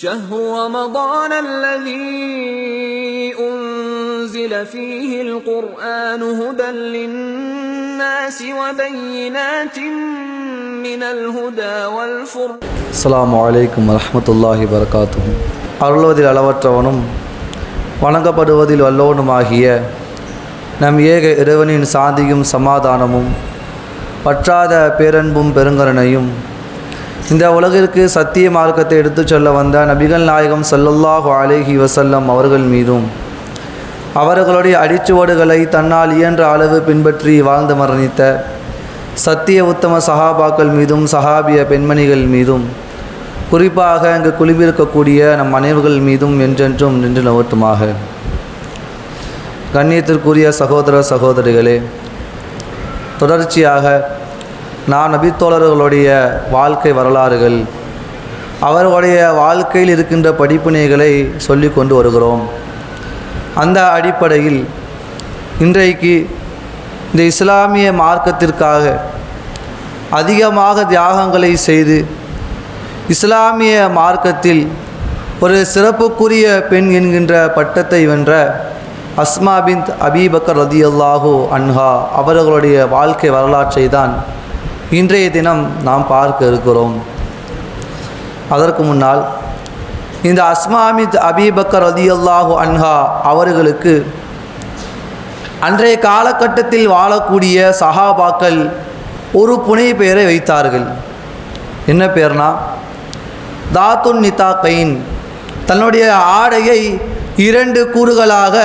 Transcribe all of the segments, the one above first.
شهر رمضان الذي أنزل فيه القرآن هدى للناس وبينات من الهدى والفرقان அஸ்ஸலாமு அலைக்கும் வரஹ்மத்துல்லாஹி வரகாத்துஹு அருள்வதில் அளவற்றவனும் வணங்கப்படுவதில் வல்லவனுமாகிய நம் ஏக இறைவனின் சாந்தியும் சமாதானமும் பற்றாத பேரன்பும் பெருங்கருணையும் இந்த உலகிற்கு சத்திய மார்க்கத்தை எடுத்துச் சொல்ல வந்த நபிகள் நாயகம் சல்லல்லாஹு அலேஹி வசல்லம் அவர்கள் மீதும் அவர்களுடைய அடிச்சுவடுகளை தன்னால் இயன்ற அளவு பின்பற்றி வாழ்ந்து மரணித்த சத்திய உத்தம சஹாபாக்கள் மீதும் சஹாபிய பெண்மணிகள் மீதும் குறிப்பாக அங்கு குழுவிருக்கக்கூடிய நம் அனைவர்கள் மீதும் என்றென்றும் நின்று நவட்டுமாக கண்ணியத்திற்குரிய சகோதர சகோதரிகளே தொடர்ச்சியாக நான் நபித்தோழர்களுடைய வாழ்க்கை வரலாறுகள் அவர்களுடைய வாழ்க்கையில் இருக்கின்ற படிப்பினைகளை சொல்லி கொண்டு வருகிறோம். அந்த அடிப்படையில் இன்றைக்கு இந்த இஸ்லாமிய மார்க்கத்திற்காக அதிகமாக தியாகங்களை செய்து இஸ்லாமிய மார்க்கத்தில் ஒரு சிறப்புக்குரிய பெண் என்கின்ற பட்டத்தை வென்ற அஸ்மா பின் அபீபக்கர் ரதியல்லாஹு அன்ஹா அவர்களுடைய வாழ்க்கை வரலாற்றை தான் இன்றைய தினம் நாம் பார்க்க இருக்கிறோம். அதற்கு முன்னால் இந்த அஸ்மாமித் அபீபக்கர் ரதியல்லாஹு அன்ஹா அவர்களுக்கு அன்றைய காலகட்டத்தில் வாழக்கூடிய சஹாபாக்கள் ஒரு புனை பெயரை வைத்தார்கள். என்ன பேர்னா தாத்துன் நிதா கைன் தன்னுடைய ஆடையை இரண்டு கூறுகளாக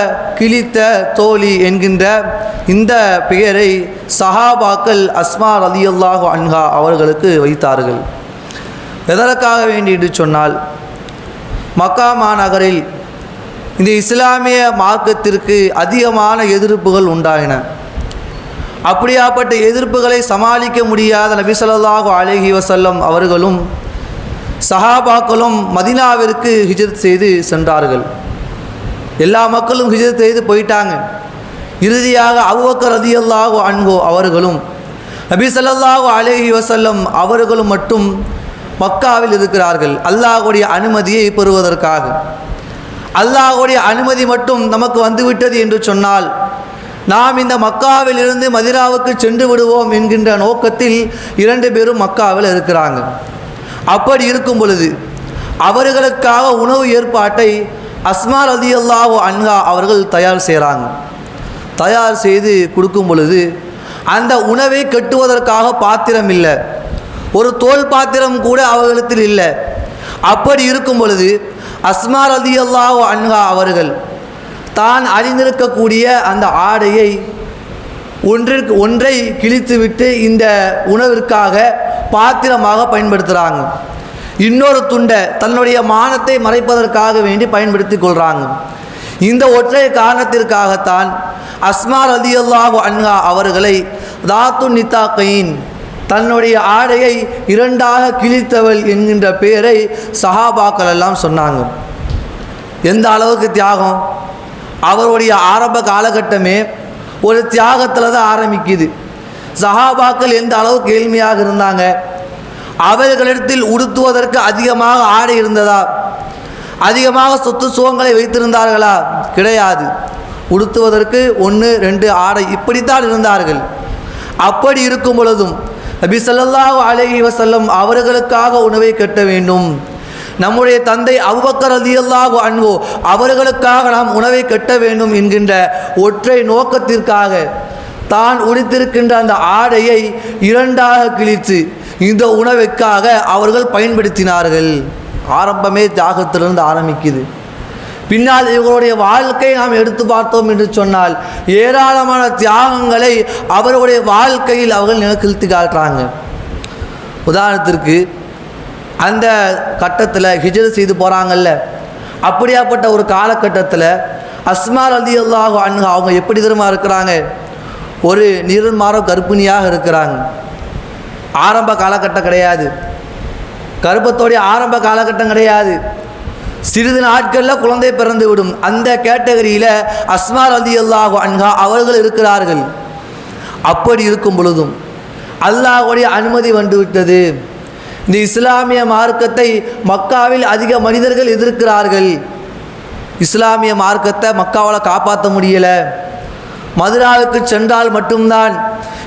கிழித்த தோழி என்கின்ற இந்த பெயரை சஹாபாக்கள் அஸ்மா ரலியல்லாஹு அன்ஹா அவர்களுக்கு வைத்தார்கள். எதற்காக வேண்டிட்டு சொன்னால் மக்கா மாநகரில் இந்த இஸ்லாமிய மார்க்கத்திற்கு அதிகமான எதிர்ப்புகள் உண்டாயின. அப்படியாப்பட்ட எதிர்ப்புகளை சமாளிக்க முடியாத நபிசல்லாஹு அலஹி வசல்லம் அவர்களும் சஹாபாக்களும் மதினாவிற்கு ஹிஜத் செய்து சென்றார்கள். எல்லா மக்களும் ஹிஜத் செய்து போயிட்டாங்க. இறுதியாக அபுபக்கர் ரதியல்லாஹு அன்கோ அவர்களும் நபி ஸல்லல்லாஹு அலேஹி வசல்லம் அவர்களும் மட்டும் மக்காவில் இருக்கிறார்கள். அல்லாஹுடைய அனுமதியை பெறுவதற்காக. அல்லாஹுடைய அனுமதி மட்டும் நமக்கு வந்துவிட்டது என்று சொன்னால் நாம் இந்த மக்காவில் இருந்து மதிராவுக்கு சென்று விடுவோம் என்கின்ற நோக்கத்தில் இரண்டு பேரும் மக்காவில் இருக்கிறாங்க. அப்படி இருக்கும் பொழுது அவர்களுக்காக உணவு ஏற்பாட்டை அஸ்மா ரதியல்லாஹு அன்ஹா அவர்கள் தயார் செய்கிறாங்க. தயார் செய்து கொடுக்கும் பொழுது அந்த உணவை கட்டுவதற்காக பாத்திரம் இல்லை. ஒரு தோல் பாத்திரம் கூட அவர்களிடத்தில் இல்லை. அப்படி இருக்கும் பொழுது அஸ்மா ரதியல்லாஹு அன்ஹா அவர்கள் தான் அறிந்திருக்கக்கூடிய அந்த ஆடையை ஒன்றிற்கு ஒன்றை கிழித்துவிட்டு இந்த உணவிற்காக பாத்திரமாக பயன்படுத்துகிறாங்க இன்னொரு துண்டை தன்னுடைய மானத்தை மறைப்பதற்காக வேண்டி பயன்படுத்தி கொள்கிறாங்க இந்த ஒற்றை காரணத்திற்காகத்தான் அஸ்மா ரலியல்லாஹு அன்ஹா அவர்களை தாத்து நித்தாக்கையின் தன்னுடைய ஆடையை இரண்டாக கிழித்தவள் என்கின்ற பெயரை சஹாபாக்கள் எல்லாம் சொன்னாங்க. எந்த அளவுக்கு தியாகம்? அவருடைய ஆரம்ப காலகட்டமே ஒரு தியாகத்தில் தான் ஆரம்பிக்குது. சஹாபாக்கள் எந்த அளவுக்கு ஏழ்மையாக இருந்தாங்க? அவர்களிடத்தில் உடுத்துவதற்கு அதிகமாக ஆடை இருந்ததா? அதிகமாக சொத்து சுகங்களை வைத்திருந்தார்களா? கிடையாது. உடுத்துவதற்கு ஒன்று ரெண்டு ஆடை இப்படித்தான் இருந்தார்கள். அப்படி இருக்கும் பொழுதும் நபி ஸல்லல்லாஹு அலஹி வசல்லம் அவர்களுக்காக உணவை கட்ட வேண்டும். நம்முடைய தந்தை அவ்வக்கர் ரலியல்லாஹு அன்போ அவர்களுக்காக நாம் உணவை கட்ட வேண்டும் என்கின்ற ஒற்றை நோக்கத்திற்காக தான் உடுத்திருக்கின்ற அந்த ஆடையை இரண்டாக கிழித்து இந்த உணவுக்காக அவர்கள் பயன்படுத்தினார்கள். ஆரம்பமே தியாகத்திலிருந்து ஆரம்பிக்குது. பின்னால் இவர்களுடைய வாழ்க்கை நாம் எடுத்து பார்த்தோம் என்று சொன்னால் ஏராளமான தியாகங்களை அவர்களுடைய வாழ்க்கையில் அவர்கள் நிலக்கிழ்த்து காட்டுறாங்க. உதாரணத்திற்கு அந்த கட்டத்தில் ஹிஜர் செய்து போகிறாங்கல்ல அப்படியாப்பட்ட ஒரு காலகட்டத்தில் அஸ்மார் அலி அல்லாஹ் அன்ஹா அவங்க எப்படி திரும்ப இருக்கிறாங்க? ஒரு நிறமாரம் கர்ப்பிணியாக இருக்கிறாங்க. ஆரம்ப காலகட்டம் கிடையாது. கர்ப்பத்தோடைய ஆரம்ப காலகட்டம் கிடையாது. சிறிது நாட்களில் குழந்தை பிறந்து விடும். அந்த கேட்டகரியில் அஸ்மார் அலி அல்லாஹு அன்ஹா அவர்கள் இருக்கிறார்கள். அப்படி இருக்கும் பொழுதும் அல்லாஹுடைய அனுமதி வந்துவிட்டது இந்த இஸ்லாமிய மார்க்கத்தை மக்காவில் அதிக மனிதர்கள் எதிர்க்கிறார்கள். இஸ்லாமிய மார்க்கத்தை மக்காவால் காப்பாற்ற முடியலை. மதுராவுக்கு சென்றால் மட்டும்தான்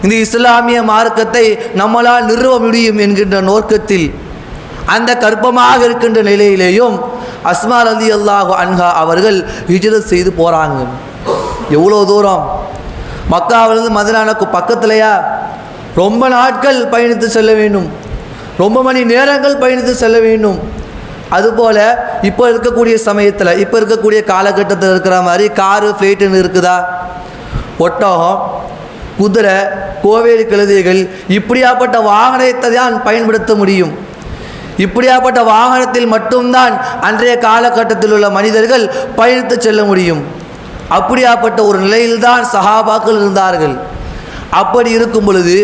இந்த இஸ்லாமிய மார்க்கத்தை நம்மளால் நிறுவ முடியும் என்கின்ற நோக்கத்தில் அந்த கற்பமாக இருக்கின்ற நிலையிலேயும் அஸ்மா அலி அல்லாஹு அன்ஹா அவர்கள் ஹிஜ்ரத் செய்து போகிறாங்க எவ்வளோ தூரம்? மக்காவிலிருந்து மதுரானுக்கு பக்கத்துலையா? ரொம்ப நாட்கள் பயணித்து செல்ல வேண்டும். ரொம்ப மணி நேரங்கள் பயணித்து செல்ல வேண்டும். அதுபோல் இப்போ இருக்கக்கூடிய சமயத்தில் இப்போ இருக்கக்கூடிய காலகட்டத்தில் இருக்கிற மாதிரி காரு ஃப்ளைட்டுன்னு இருக்குதா? ஒட்டகம் குதிரை கோவேரி கழுதைகள் இப்படியாப்பட்ட வாகனத்தை தான் பயன்படுத்த முடியும். இப்படியாப்பட்ட வாகனத்தில் மட்டும்தான் அன்றைய காலகட்டத்தில் உள்ள மனிதர்கள் பயணித்து செல்ல முடியும். அப்படியாப்பட்ட ஒரு நிலையில்தான் சஹாபாக்கள் இருந்தார்கள். அப்படி இருக்கும் பொழுது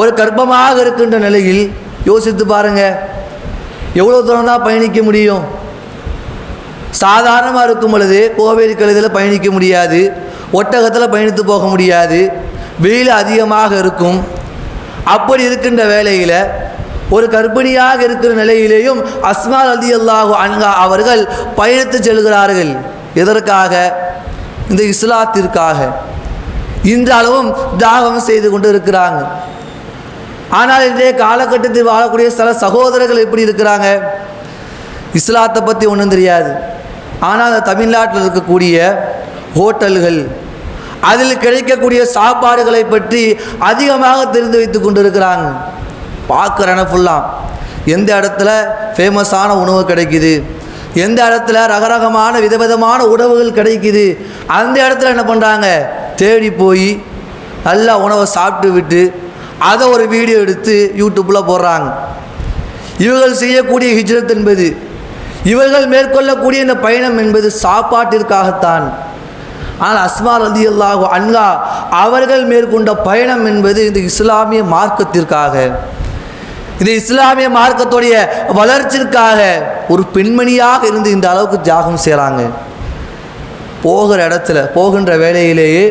ஒரு கர்ப்பமாக இருக்கின்ற நிலையில் யோசித்து பாருங்க எவ்வளோ தூரம் தான் பயணிக்க முடியும்? சாதாரணமாக இருக்கும் பொழுது கோவில் கழுதில் பயணிக்க முடியாது ஒட்டகத்தில் பயணித்து போக முடியாது வெயில் அதிகமாக இருக்கும். அப்படி இருக்கின்ற வேலையில் ஒரு கர்ப்பிணியாக இருக்கிற நிலையிலேயும் அஸ்மா அலி அல்லாஹு அன்கா அவர்கள் பயணித்து செல்கிறார்கள். எதற்காக? இந்த இஸ்லாத்திற்காக. இன்றளவும் தியாகம் செய்து கொண்டு இருக்கிறாங்க ஆனால் இன்றைய காலகட்டத்தில் வாழக்கூடிய சில சகோதரர்கள் எப்படி இருக்கிறாங்க? இஸ்லாத்தை பற்றி ஒன்றும் தெரியாது. ஆனால் அந்த தமிழ்நாட்டில் இருக்கக்கூடிய ஹோட்டல்கள் அதில் கிடைக்கக்கூடிய சாப்பாடுகளை பற்றி அதிகமாக தெரிந்து வைத்து கொண்டு பார்க்குறேன்னு ஃபுல்லாக எந்த இடத்துல ஃபேமஸான உணவு கிடைக்குது? எந்த இடத்துல ரகரகமான விதவிதமான உணவுகள் கிடைக்குது? அந்த இடத்துல என்ன பண்ணுறாங்க தேடி போய் நல்லா உணவை சாப்பிட்டு விட்டு அதை ஒரு வீடியோ எடுத்து யூடியூப்பில் போடுறாங்க. இவர்கள் செய்யக்கூடிய ஹிஜ்ரத் என்பது இவர்கள் மேற்கொள்ளக்கூடிய இந்த பயணம் என்பது சாப்பாட்டிற்காகத்தான். ஆனால் அஸ்மா ரதி அல்லாஹு அன்கா அவர்கள் மேற்கொண்ட பயணம் என்பது இந்த இஸ்லாமிய மார்க்கத்திற்காக. இது இஸ்லாமிய மார்க்கத்துடைய வளர்ச்சிற்காக ஒரு பெண்மணியாக இருந்து இந்த அளவுக்கு தியாகம் செய்கிறாங்க போகிற இடத்துல போகின்ற வேலையிலேயே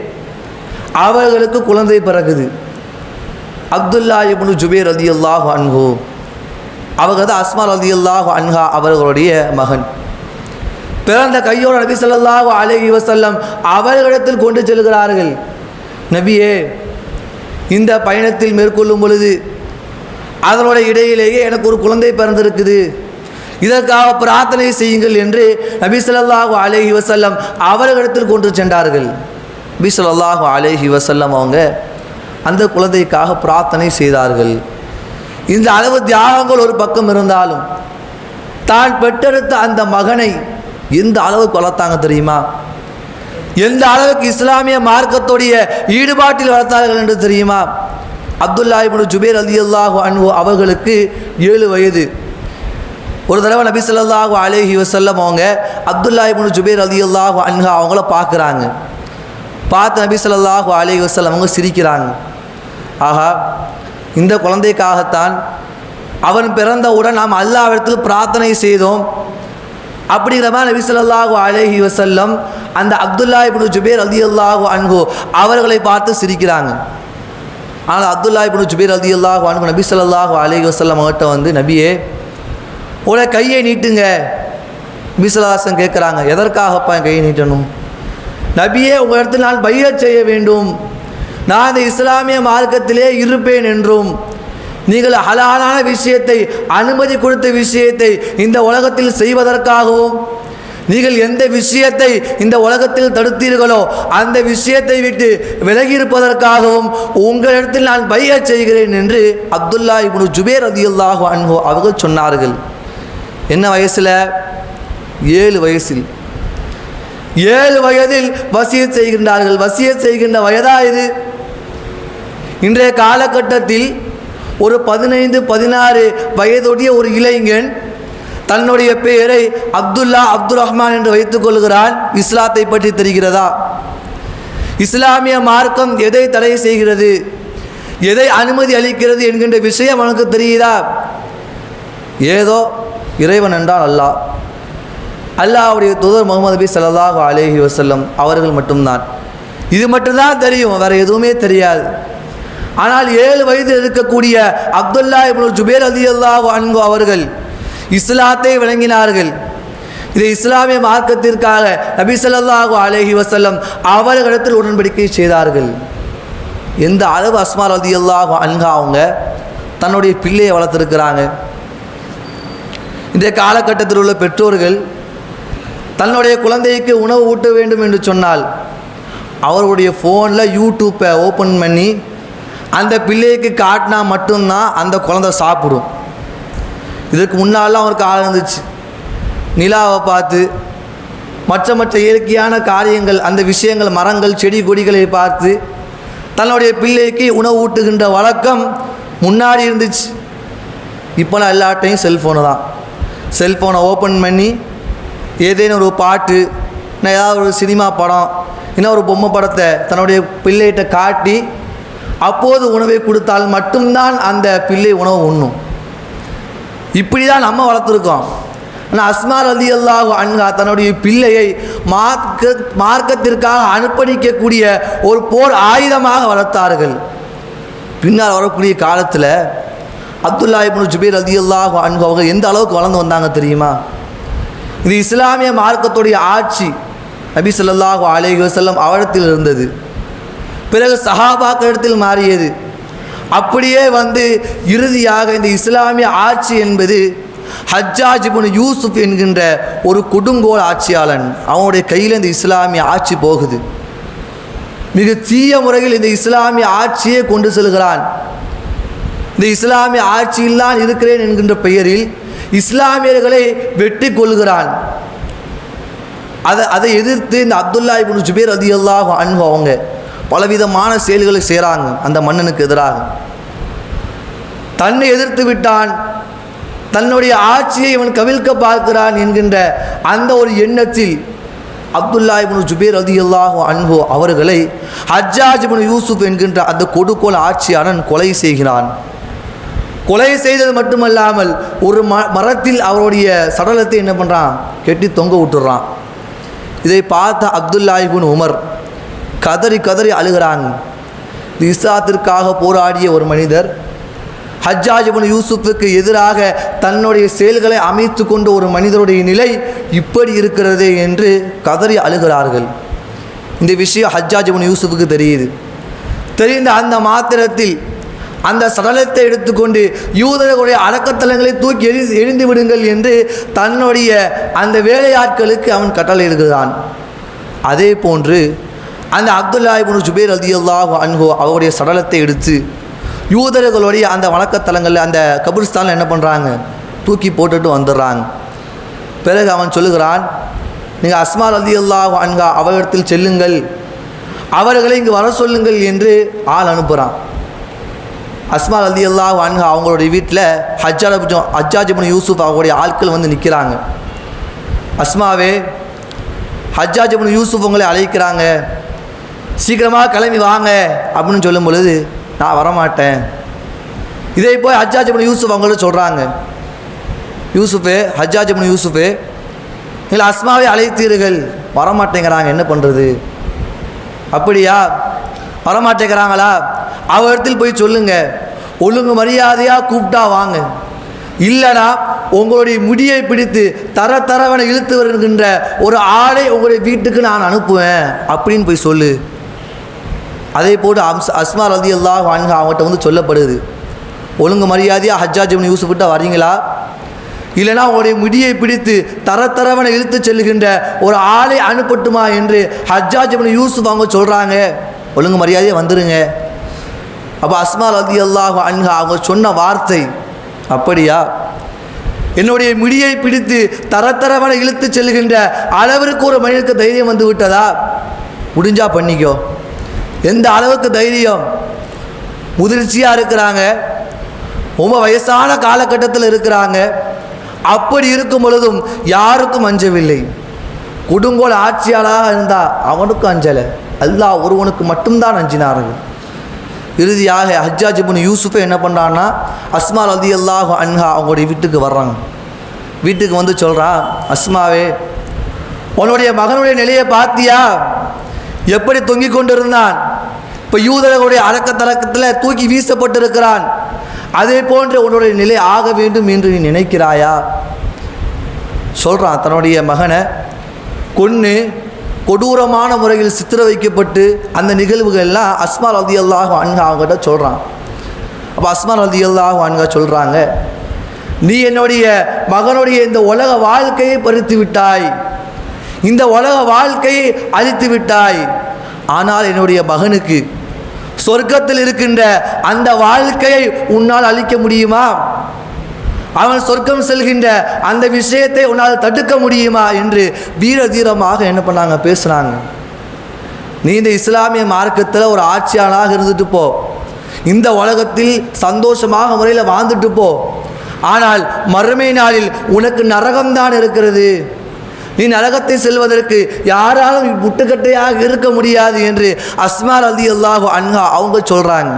அவர்களுக்கு குழந்தை பிறகுது அப்துல்லா இப்னு ஜுபேர் அலி அல்லாஹ் அன்ஹு அவங்க தான் அஸ்மால் அலி அல்லாஹ் அன்ஹா அவர்களுடைய மகன். பிறந்த கையோடு நபி சொல்லாஹு அலைஹி வசல்லம் அவர்களிடத்தில் கொண்டு செல்கிறார்கள். நபியே இந்த பயணத்தில் மேற்கொள்ளும் பொழுது அதனுடைய இடையிலேயே எனக்கு ஒரு குழந்தை பிறந்திருக்குது. இதற்காக பிரார்த்தனை செய்யுங்கள் என்று நபி ஸல்லல்லாஹு அலைஹி வஸல்லம் அவர்களிடத்தில் கொண்டு சென்றார்கள். நபி ஸல்லல்லாஹு அலைஹி அவங்க அந்த குழந்தைக்காக பிரார்த்தனை செய்தார்கள். இந்த அளவு தியாகங்கள் ஒரு பக்கம் இருந்தாலும் தான் பெற்றெடுத்த அந்த மகனை எந்த அளவுக்கு வளர்த்தாங்க தெரியுமா? எந்த அளவுக்கு இஸ்லாமிய மார்க்கத்துடைய ஈடுபாட்டில் வளர்த்தார்கள் என்று தெரியுமா? அப்துல்லா இப்னு ஜுபேர் அலி அல்லாஹு அன்பு அவர்களுக்கு ஏழு வயது. ஒரு தடவை நபி சொல்லாஹு அலேஹி வசல்லம் அவங்க அப்துல்லா இப்னு ஜுபேர் அலி அல்லாஹு அன்ஹா அவங்கள பார்க்குறாங்க. பார்த்து நபி சொல்லாஹு அலேஹி வசல்லம் அவங்க சிரிக்கிறாங்க. ஆஹா இந்த குழந்தைக்காகத்தான் அவன் பிறந்தவுடன் நாம் அல்லாவிடத்தில் பிரார்த்தனை செய்தோம். அப்படிங்கிற மாதிரி நபி சொல்லாஹு அலேஹி வசல்லம் அந்த அப்துல்லா இப்னு ஜுபேர் ரலியல்லாஹு அன்ஹு அவர்களை பார்த்து சிரிக்கிறாங்க. ஆனால் அப்துல்லா இப்னு ஜுபேர் அல்லாஹ் அன்ஹு நபி சொல்லாஹ் அலி வஸல்லம் அவர்கிட்ட வந்து நபியே உட கையை நீட்டுங்க. நபிசலாசன் கேட்குறாங்க எதற்காகப்பா என் கையை நீட்டணும்? நபியே உங்கள் இடத்துல நான் பைய செய்ய வேண்டும். நான் இந்த இஸ்லாமிய மார்க்கத்திலே இருப்பேன் என்றும் நீங்கள் ஹலாலான விஷயத்தை அனுமதி கொடுத்த விஷயத்தை இந்த உலகத்தில் செய்வதற்காகவும் நீங்கள் எந்த விஷயத்தை இந்த உலகத்தில் தடுத்தீர்களோ அந்த விஷயத்தை விட்டு விலகி இருப்பதற்காகவும் உங்களிடத்தில் நான் பையச் செய்கிறேன் என்று அப்துல்லா இப்னு ஜுபேர் ரதியுல்லாஹு அன்ஹு அவர்கள் சொன்னார்கள். என்ன வயசில்? ஏழு வயசில். ஏழு வயதில் வசிய செய்கின்றார்கள். வசிய செய்கின்ற வயதா இது? இன்றைய காலகட்டத்தில் ஒரு பதினைந்து பதினாறு வயதுடைய ஒரு இளைஞன் தன்னுடைய பெயரை அப்துல்லா அப்துல் ரஹ்மான் என்று வைத்துக் கொள்கிறான். இஸ்லாத்தை பற்றி தெரிகிறதா? இஸ்லாமிய மார்க்கம் எதை தடை செய்கிறது? எதை அனுமதி அளிக்கிறது என்கின்ற விஷயம் அவனுக்கு தெரியுதா? ஏதோ இறைவன் என்றால் அல்லாஹ். அல்லாஹ்வுடைய தூதர் முகமது பி ஸல்லல்லாஹு அலேஹி வசல்லம் அவர்கள் மட்டும்தான். இது மட்டும்தான் தெரியும் வேறு எதுவுமே தெரியாது. ஆனால் ஏழு வயதில் இருக்கக்கூடிய அப்துல்லா இப்னு ஜுபேர் அலி அல்லாஹ் அன்பு அவர்கள் இஸ்லாத்தை விளங்கினார்கள். இதை இஸ்லாமிய மார்க்கத்திற்காக நபி ஸல்லல்லாஹு அலைஹி அவர்களிடத்தில் உடன்படிக்கை செய்தார்கள். எந்த அளவு அஸ்மார் ரதி அல்லாஹ் அன்கா அவங்க தன்னுடைய பிள்ளையை வளர்த்துருக்கிறாங்க. இன்றைய காலகட்டத்தில் உள்ள பெற்றோர்கள் தன்னுடைய குழந்தைக்கு உணவு ஊட்ட வேண்டும் என்று சொன்னால் அவருடைய ஃபோனில் யூடியூப்பை ஓப்பன் பண்ணி அந்த பிள்ளைக்கு காட்டினா மட்டும்தான் அந்த குழந்தை சாப்பிடும். இதுக்கு முன்னாலாம் அவருக்கு ஆள் இருந்துச்சு. நிலாவை பார்த்து மற்ற மற்ற இயற்கையான காரியங்கள் அந்த விஷயங்கள் மரங்கள் செடி கொடிகளை பார்த்து தன்னுடைய பிள்ளைக்கு உணவு ஊட்டுகின்ற வழக்கம் முன்னாடி இருந்துச்சு. இப்போலாம் எல்லாட்டையும் செல்ஃபோனு தான். செல்ஃபோனை ஓப்பன் பண்ணி ஏதேனும் ஒரு பாட்டு இல்லை ஏதாவது ஒரு சினிமா படம் இன்னும் ஒரு பொம்மை படத்தை தன்னுடைய பிள்ளைகிட்ட காட்டி அப்போது உணவை கொடுத்தால் மட்டும்தான் அந்த பிள்ளை உணவு உண்ணும். இப்படி தான் நம்ம வளர்த்துருக்கோம். ஆனால் அஸ்மார் அலி அல்லாஹ் அன்ஹா தன்னுடைய பிள்ளையை மார்க்க மார்க்கத்திற்காக அனுப்பணிக்கக்கூடிய ஒரு போர் ஆயுதமாக வளர்த்தார்கள். பின்னால் வரக்கூடிய காலத்தில் அப்துல்லா இப்னு ஜுபீர் அலி அல்லாஹ் அன்ஹு அவங்க எந்த அளவுக்கு வளர்ந்து வந்தாங்க தெரியுமா? இது இஸ்லாமிய மார்க்கத்துடைய ஆட்சி நபி சொல்லாஹு அலேஹி வசல்லம் அவரிடத்தில் இருந்தது. பிறகு சஹாபாக்களிடத்தில் மாறியது. அப்படியே வந்து இறுதியாக இந்த இஸ்லாமிய ஆட்சி என்பது ஹஜ்ஜாஜ் இப்னு யூசுப் என்கின்ற ஒரு கொடுங்கோல் ஆட்சியாளன் அவனுடைய கையில் இந்த இஸ்லாமிய ஆட்சி போகுது. மிக தீய முறையில் இந்த இஸ்லாமிய ஆட்சியை கொண்டு செல்கிறான். இந்த இஸ்லாமிய ஆட்சியில் தான் இருக்கிறேன் என்கின்ற பெயரில் இஸ்லாமியர்களை வெட்டி கொள்கிறான் அதை அதை எதிர்த்து இந்த அப்துல்லா இப்னு ஜுபேர் ரதி அல்லாஹ் அன்பு அவங்க பலவிதமான செயல்களை செய்கிறாங்க அந்த மன்னனுக்கு எதிராக. தன்னை எதிர்த்து விட்டான். தன்னுடைய ஆட்சியை இவன் கவிழ்க்க பார்க்கிறான் என்கின்ற அந்த ஒரு எண்ணத்தில் அப்துல்லா இப்னு ஜுபேர் அதி அல்லாஹு அன்பு அவர்களை ஹஜ்ஜாஜ் இப்னு யூசுப் என்கின்ற அந்த கொடுக்கோல் ஆட்சியாளன் கொலை செய்கிறான். கொலை செய்தது மட்டுமல்லாமல் ஒரு ம மரத்தில் அவருடைய சடலத்தை என்ன பண்ணுறான் கெட்டி தொங்க விட்டுறான். இதை பார்த்த அப்துல்லா இப்னு உமர் கதறி கதறி அழுகிறாங்க இந்த இஸ்லாத்திற்காக போராடிய ஒரு மனிதர் ஹஜ்ஜாஜிபுன் யூசுஃபுக்கு எதிராக தன்னுடைய செயல்களை அமைத்து கொண்ட ஒரு மனிதருடைய நிலை இப்படி இருக்கிறதே என்று கதறி அழுகிறார்கள். இந்த விஷயம் ஹஜ்ஜாஜிபுன் யூசுஃபுக்கு தெரியுது. தெரிந்த அந்த மாத்திரத்தில் அந்த சடலத்தை எடுத்துக்கொண்டு யூதர்களுடைய அடக்கத்தலங்களை தூக்கி எரி எரிந்து விடுங்கள் என்று தன்னுடைய அந்த வேலையாட்களுக்கு அவன் கட்டளையிடுகிறான். அதே போன்று அந்த அப்துல்லா ஜுபேர் ஜுபேர் அல்லாஹ் அன்ஹோ அவருடைய சடலத்தை எடுத்து யூதர்களுடைய அந்த வணக்கத்தலங்களில் அந்த கபிரிஸ்தானில் என்ன பண்ணுறாங்க தூக்கி போட்டுட்டு வந்துடுறாங்க. பிறகு அவன் சொல்லுகிறான் நீங்கள் அஸ்மா ரலியல்லாஹு அன்ஹா அவரிடத்தில் செல்லுங்கள். அவர்களை இங்கு வர சொல்லுங்கள் என்று ஆள் அனுப்புகிறான் அஸ்மா அலி அல்லாஹ் அன்ஹா அவங்களுடைய வீட்டில் ஹஜ்ஜாஜம் ஹஜ்ஜாஜிபுன் யூசுப் அவங்களுடைய ஆட்கள் வந்து நிற்கிறாங்க அஸ்மாவே ஹஜ்ஜாஜிபுன் யூசுப் உங்களை அழைக்கிறாங்க. சீக்கிரமாக கிளம்பி வாங்க அப்படின்னு சொல்லும் பொழுது நான் வரமாட்டேன். இதே போய் ஹஜ்ஜாஜ் பண்ணி யூசுஃப் அவங்கள்ட்ட சொல்கிறாங்க யூசுஃபு ஹஜ்ஜாஜிபுன் யூசுஃபு இல்லை அஸ்மாவை அழைத்தீர்கள் வரமாட்டேங்கிறாங்க என்ன பண்ணுறது அப்படியா? வரமாட்டேங்கிறாங்களா? அவர் இடத்தில் போய் சொல்லுங்கள் ஒழுங்கு மரியாதையாக கூப்பிட்டா வாங்க. இல்லைனா உங்களுடைய முடியை பிடித்து தர தரவனை இழுத்து வருகின்ற ஒரு ஆளை உங்களுடைய வீட்டுக்கு நான் அனுப்புவேன். அப்படின்னு போய் சொல்லு. அதே போட்டு அம்ஸ் அஸ்மா ரதி அல்லாஹ் வாங்க அவங்ககிட்ட வந்து சொல்லப்படுது. ஒழுங்கு மரியாதையாக ஹஜ்ஜாஜ் யூசுஃபிட்ட வரீங்களா இல்லைனா உடைய முடியை பிடித்து தர தரவனை இழுத்து செல்லுகின்ற ஒரு ஆளை அனுப்பட்டுமா என்று ஹஜ்ஜாஜ் யூசுஃப் அவங்க சொல்கிறாங்க ஒழுங்கு மரியாதையாக வந்துடுங்க அப்போ அஸ்மா ரதி அல்லாஹ் அன்ஹா அவங்க சொன்ன வார்த்தை அப்படியா? என்னுடைய முடியை பிடித்து தரத்தரவனை இழுத்து செல்கின்ற அளவிற்கு ஒரு மனிதனுக்கு தைரியம் வந்து விட்டதா? முடிஞ்சா பண்ணிக்கோ. எந்த அளவுக்கு தைரியம்? முதிர்ச்சியாக இருக்கிறாங்க. ரொம்ப வயசான காலகட்டத்தில் இருக்கிறாங்க. அப்படி இருக்கும் பொழுதும் யாருக்கும் அஞ்சவில்லை. கொடுங்கோல் ஆட்சியாளராக இருந்தால் அவனுக்கும் அஞ்சலை. அல்லா ஒருவனுக்கு மட்டும்தான் அஞ்சினார்கள். இறுதியாக ஹஜ்ஜாஜ் இப்னு யூசுஃபை என்ன பண்ணுறான்னா அஸ்மா ரதி அல்லாஹ் அன்ஹா அவங்களுடைய வீட்டுக்கு வர்றாங்க. வீட்டுக்கு வந்து சொல்கிறான் அஸ்மாவே உன்னுடைய மகனுடைய நிலையை பார்த்தியா? எப்படி தொங்கிக் கொண்டிருந்தான்? இப்போ யூதர்களுடைய அடக்கத்தடக்கத்தில் தூக்கி வீசப்பட்டிருக்கிறான். அதே போன்று உன்னுடைய நிலை ஆக வேண்டும் என்று நீ நினைக்கிறாயா? சொல்கிறான் தன்னுடைய மகனை. கொன்று கொடூரமான முறையில் சித்திர வைக்கப்பட்டு அந்த நிகழ்வுகள்லாம் அஸ்மார் அதி அல்லாஹ் அன்ஹா அவங்ககிட்ட சொல்கிறான் அப்போ அஸ்மார் அதி அல்லாஹ் அன்ஹா சொல்கிறாங்க நீ என்னுடைய மகனுடைய இந்த உலக வாழ்க்கையை பறித்து விட்டாய். இந்த உலக வாழ்க்கையை அழித்து விட்டாய். ஆனால் என்னுடைய மகனுக்கு சொர்க்கத்தில் இருக்கின்ற அந்த வாழ்க்கையை உன்னால் அழிக்க முடியுமா? அவன் சொர்க்கம் செல்கின்ற அந்த விஷயத்தை உன்னால் தடுக்க முடியுமா? என்று வீர தீரமாக என்ன பண்ணாங்க? பேசுகிறாங்க நீ இந்த இஸ்லாமிய மார்க்கத்தில் ஒரு ஆட்சியாளராக இருந்துட்டு போ. இந்த உலகத்தில் சந்தோஷமாக முறையில் வாழ்ந்துட்டு போ. ஆனால் மறுமை நாளில் உனக்கு நரகம்தான் இருக்கிறது. நீ நரகத்தை செல்வதற்கு யாராலும் முட்டுக்கட்டையாக இருக்க முடியாது என்று அஸ்மார் அலி அல்லாஹு அன்ஹா அவங்க சொல்கிறாங்க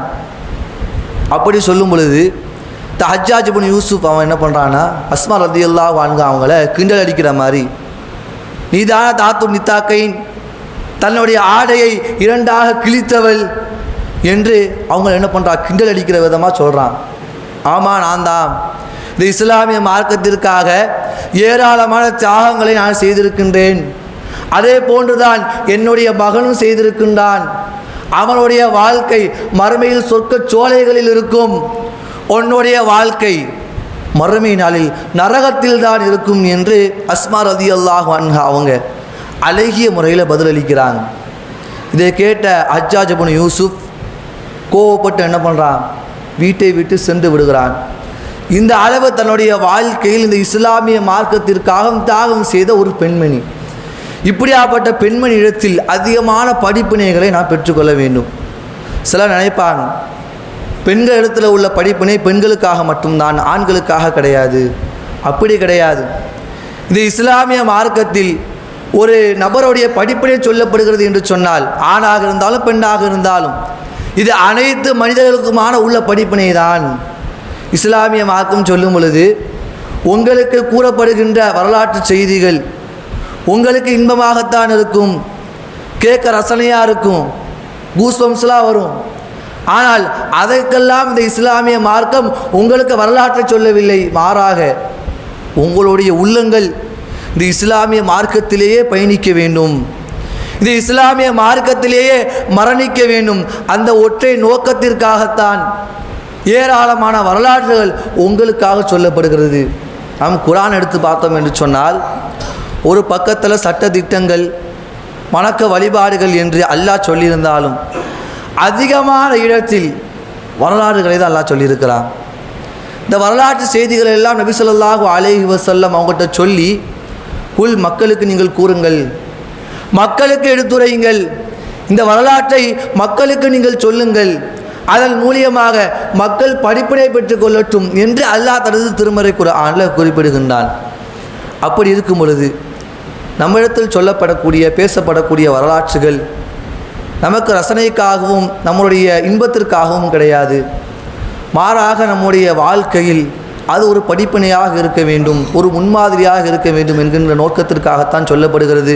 அப்படி சொல்லும் பொழுது இந்த ஹஜ்ஜாஜ் பின் யூசுப் அவன் என்ன பண்ணுறான்னா அஸ்மார் ரதி அல்லாஹ் அன்ஹா அவங்கள கிண்டல் அடிக்கிற மாதிரி நீதான தாத்து நித்தாக்கையின் தன்னுடைய ஆடையை இரண்டாக கிழித்தவள் என்று அவங்க என்ன பண்ணுறா கிண்டல் அடிக்கிற விதமாக சொல்கிறான் ஆமாம் நான் தான் இந்த இஸ்லாமிய மார்க்கத்திற்காக ஏராளமான தியாகங்களை நான் செய்திருக்கின்றேன். அதே போன்றுதான் என்னுடைய மகனும் செய்திருக்கின்றான். அவனுடைய வாழ்க்கை மறுமையில் சொர்க்க சோலைகளில் இருக்கும். உன்னுடைய வாழ்க்கை மறுமை நாளில் நரகத்தில் தான் இருக்கும் என்று அஸ்மா ரதி அல்லாஹ் அன்ஹா அவங்க அழகிய முறையில் பதிலளிக்கிறாங்க. இதை கேட்ட அஜாஜபுன் யூசுப் கோவப்பட்டு என்ன பண்ணுறான் வீட்டை விட்டு சென்று விடுகிறான். இந்த அளவு தன்னுடைய வாழ்க்கையில் இந்த இஸ்லாமிய மார்க்கத்திற்காக தியாகம் செய்த ஒரு பெண்மணி. இப்படியாப்பட்ட பெண்மணி இடத்தில் அதிகமான படிப்பினைகளை நான் பெற்றுக்கொள்ள வேண்டும். சிலர் நினைப்பாங்க பெண்கள் இடத்துல உள்ள படிப்பினை பெண்களுக்காக மட்டும்தான் ஆண்களுக்காக கிடையாது. அப்படி கிடையாது. இந்த இஸ்லாமிய மார்க்கத்தில் ஒரு நபருடைய படிப்பினை சொல்லப்படுகிறது என்று சொன்னால் ஆணாக இருந்தாலும் பெண்ணாக இருந்தாலும் இது அனைத்து மனிதர்களுக்குமான உள்ள படிப்பினை தான் இஸ்லாமிய மார்க்கம் சொல்லும் பொழுது உங்களுக்கு கூறப்படுகின்ற வரலாற்று செய்திகள் உங்களுக்கு இன்பமாகத்தான் இருக்கும் கேட்க ரசனையாக இருக்கும் கூஸ்வம்ஸ்லாம் வரும். ஆனால் அதற்கெல்லாம் இந்த இஸ்லாமிய மார்க்கம் உங்களுக்கு வரலாற்றை சொல்லவில்லை. மாறாக உங்களுடைய உள்ளங்கள் இந்த இஸ்லாமிய மார்க்கத்திலேயே பயணிக்க வேண்டும். இந்த இஸ்லாமிய மார்க்கத்திலேயே மரணிக்க வேண்டும். அந்த ஒற்றை நோக்கத்திற்காகத்தான் ஏராளமான வரலாற்றுகள் உங்களுக்காக சொல்லப்படுகிறது. நாம் குரான் எடுத்து பார்த்தோம் என்று சொன்னால் ஒரு பக்கத்தில் சட்ட திட்டங்கள் வணக்க வழிபாடுகள் என்று அல்லாஹ் சொல்லியிருந்தாலும் அதிகமான இடத்தில் வரலாறுகளை தான் அல்லாஹ் சொல்லியிருக்கிறான். இந்த வரலாற்று செய்திகள் எல்லாம் நபி ஸல்லல்லாஹு அலைஹி வஸல்லம் அவங்ககிட்ட சொல்லி குல் மக்களுக்கு நீங்கள் கூறுங்கள் மக்களுக்கு எடுத்துரையுங்கள் இந்த வரலாற்றை மக்களுக்கு நீங்கள் சொல்லுங்கள் அதன் மூலியமாக மக்கள் படிப்பினை பெற்றுக்கொள்ளட்டும் என்று அல்லாஹ் தனது திருமறை குரானில் குறிப்பிடுகின்றான். அப்படி இருக்கும் பொழுது நம்மிடத்தில் சொல்லப்படக்கூடிய பேசப்படக்கூடிய வரலாற்றுகள் நமக்கு ரசனைக்காகவும் நம்முடைய இன்பத்திற்காகவும் கிடையாது. மாறாக நம்முடைய வாழ்க்கையில் அது ஒரு படிப்பினையாக இருக்க வேண்டும் ஒரு முன்மாதிரியாக இருக்க வேண்டும் என்கின்ற நோக்கத்திற்காகத்தான் சொல்லப்படுகிறது.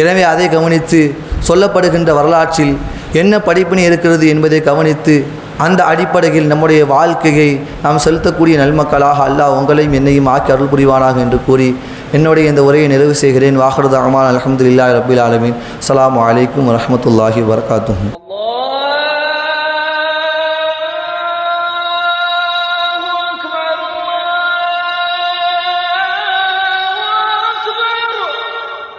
எனவே அதை கவனித்து சொல்லப்படுகின்ற வரலாற்றில் என்ன படிப்பினை இருக்கிறது என்பதை கவனித்து அந்த அடிப்படையில் நம்முடைய வாழ்க்கையை நாம் செலுத்தக்கூடிய நல்மக்களாக அல்லாஹ் உங்களையும் என்னையும் ஆக்கி அருள் புரிவானாக என்று கூறி என்னுடைய இந்த உரையை நிறைவு செய்கிறேன். வாகரது அஹமான் அலமதுல்லா ரபில் ஆலமின். அலாம் வலைக்கம் வரமத்துல்லாஹி வரகாத்துஹு